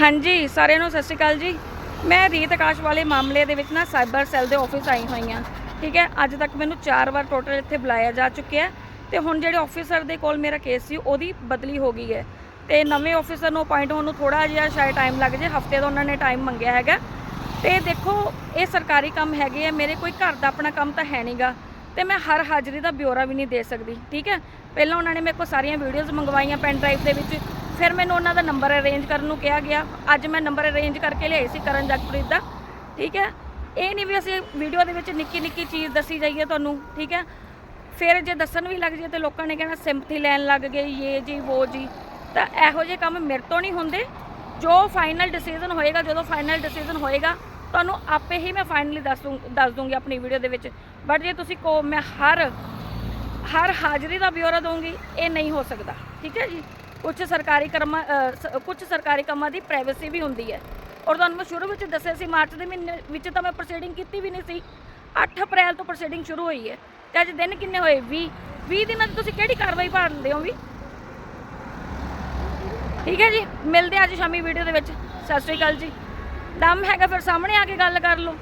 ਹਾਂਜੀ, ਸਾਰਿਆਂ ਨੂੰ ਸਤਿ ਸ਼੍ਰੀ ਅਕਾਲ ਜੀ। ਮੈਂ ਰੀਤ ਆਕਾਸ਼ ਵਾਲੇ ਮਾਮਲੇ ਦੇ ਵਿੱਚ ਨਾ ਸਾਈਬਰ ਸੈੱਲ ਦੇ ਆਫਿਸ ਆਈ ਹੋਈ ਹਾਂ। ਠੀਕ ਹੈ, ਅੱਜ ਤੱਕ ਮੈਨੂੰ 4 ਵਾਰ ਟੋਟਲ ਇੱਥੇ ਬੁਲਾਇਆ ਜਾ ਚੁੱਕਿਆ ਹੈ ਤੇ ਹੁਣ ਜਿਹੜੇ ਆਫੀਸਰ ਦੇ ਕੋਲ ਮੇਰਾ ਕੇਸ ਸੀ, ਉਹਦੀ ਬਦਲੀ ਹੋ ਗਈ ਹੈ। ਤੇ ਨਵੇਂ ਆਫੀਸਰ ਨੂੰ ਅਪਾਇੰਟ ਹੋਣ ਨੂੰ ਥੋੜਾ ਜਿਹਾ ਸ਼ਾਇਦ ਟਾਈਮ ਲੱਗ ਜੇ ਹਫ਼ਤੇ ਦਾ ਉਹਨਾਂ ਨੇ ਟਾਈਮ ਮੰਗਿਆ ਹੈਗਾ। ਤੇ ਦੇਖੋ, ਇਹ ਸਰਕਾਰੀ ਕੰਮ ਹੈਗੇ ਆ, ਮੇਰੇ ਕੋਈ ਘਰ ਦਾ ਆਪਣਾ ਕੰਮ ਤਾਂ ਹੈ ਨਹੀਂਗਾ ਤੇ ਮੈਂ ਹਰ ਹਾਜ਼ਰੀ ਦਾ ਬਿਊਰਾ ਵੀ ਨਹੀਂ ਦੇ ਸਕਦੀ, ਠੀਕ ਹੈ। ਪਹਿਲਾਂ ਉਹਨਾਂ ਨੇ ਮੇਰੇ ਕੋਲ ਸਾਰੀਆਂ ਵੀਡੀਓਜ਼ ਮੰਗਵਾਈਆਂ ਪੈਨ ਡਰਾਈਵ ਦੇ ਵਿੱਚ। ਫਿਰ ਮੈਨੂੰ ਉਹਨਾਂ ਦਾ ਨੰਬਰ ਅਰੇਂਜ ਕਰਨ ਨੂੰ ਕਿਹਾ ਗਿਆ। ਅੱਜ ਮੈਂ ਨੰਬਰ ਅਰੇਂਜ ਕਰਕੇ ਲਿਆਈ ਸੀ ਕਰਨ ਜਗਪ੍ਰੀਤ ਦਾ। ਠੀਕ ਹੈ? ਇਹ ਨਹੀਂ ਵੀ ਅਸੀਂ ਵੀਡੀਓ ਦੇ ਵਿੱਚ ਨਿੱਕੀ ਨਿੱਕੀ ਚੀਜ਼ ਦੱਸੀ ਜਾਈਏ ਤੁਹਾਨੂੰ, ਠੀਕ ਹੈ? ਫਿਰ ਜੇ ਦੱਸਣ ਵੀ ਲੱਗ ਜੇ ਤੇ ਲੋਕਾਂ ਨੇ ਕਹਿਣਾ ਸਿੰਪਥੀ ਲੈਣ ਲੱਗ ਗਏ ਇਹ ਜੀ, ਉਹ ਜੀ। ਤਾਂ ਇਹੋ ਜਿਹੇ ਕੰਮ ਮੇਰੇ ਤੋਂ ਨਹੀਂ ਹੁੰਦੇ। ਜੋ ਫਾਈਨਲ ਡਿਸੀਜਨ ਹੋਏਗਾ, ਜਦੋਂ ਫਾਈਨਲ ਡਿਸੀਜਨ ਹੋਏਗਾ, ਤੁਹਾਨੂੰ ਆਪੇ ਹੀ ਮੈਂ ਫਾਈਨਲੀ ਦੱਸ ਦੂੰ, ਦੱਸ ਦੂੰਗੀ ਆਪਣੀ ਵੀਡੀਓ ਦੇ ਵਿੱਚ। ਬਟ ਜੇ ਤੁਸੀਂ ਕਹੋ, ਮੈਂ ਹਰ ਹਰ ਹਾਜ਼ਰੀ ਦਾ ਬਿਊਰਾ ਦਊਂਗੀ, ਇਹ ਨਹੀਂ ਹੋ ਸਕਦਾ। ਠੀਕ ਹੈ ਜੀ? ਕੁਝ ਸਰਕਾਰੀ ਕਰਮਾਂ ਅ, ਕੁਝ ਸਰਕਾਰੀ ਕੰਮਾਂ ਦੀ ਪ੍ਰਾਈਵੇਸੀ ਵੀ ਹੁੰਦੀ ਹੈ। ਔਰ ਤੁਹਾਨੂੰ ਮੈਂ ਸ਼ੁਰੂ ਵਿੱਚ ਦੱਸਿਆ ਸੀ ਮਾਰਚ ਦੇ ਮਹੀਨੇ ਵਿੱਚ ਤਾਂ ਮੈਂ ਪ੍ਰੋਸੀਡਿੰਗ ਕੀਤੀ ਵੀ ਨਹੀਂ ਸੀ। 8 ਅਪ੍ਰੈਲ ਤੋਂ ਪ੍ਰੋਸੀਡਿੰਗ ਸ਼ੁਰੂ ਹੋਈ ਹੈ। ਤੇ ਅੱਜ ਦਿਨ ਕਿੰਨੇ ਹੋਏ? 20 20 ਦਿਨਾਂ 'ਚ ਤੁਸੀਂ ਕਿਹੜੀ ਕਾਰਵਾਈ ਭਾਲਦੇ ਹੋ ਵੀ? ਠੀਕ ਹੈ ਜੀ ਮਿਲਦੇ ਅੱਜ ਸ਼ਾਮੀ ਵੀਡੀਓ ਦੇ ਵਿੱਚ। ਸਤਿ ਸ਼੍ਰੀ ਅਕਾਲ ਜੀ। ਦਮ ਹੈਗਾ ਫਿਰ ਸਾਹਮਣੇ ਆ ਕੇ ਗੱਲ ਕਰ ਲਓ।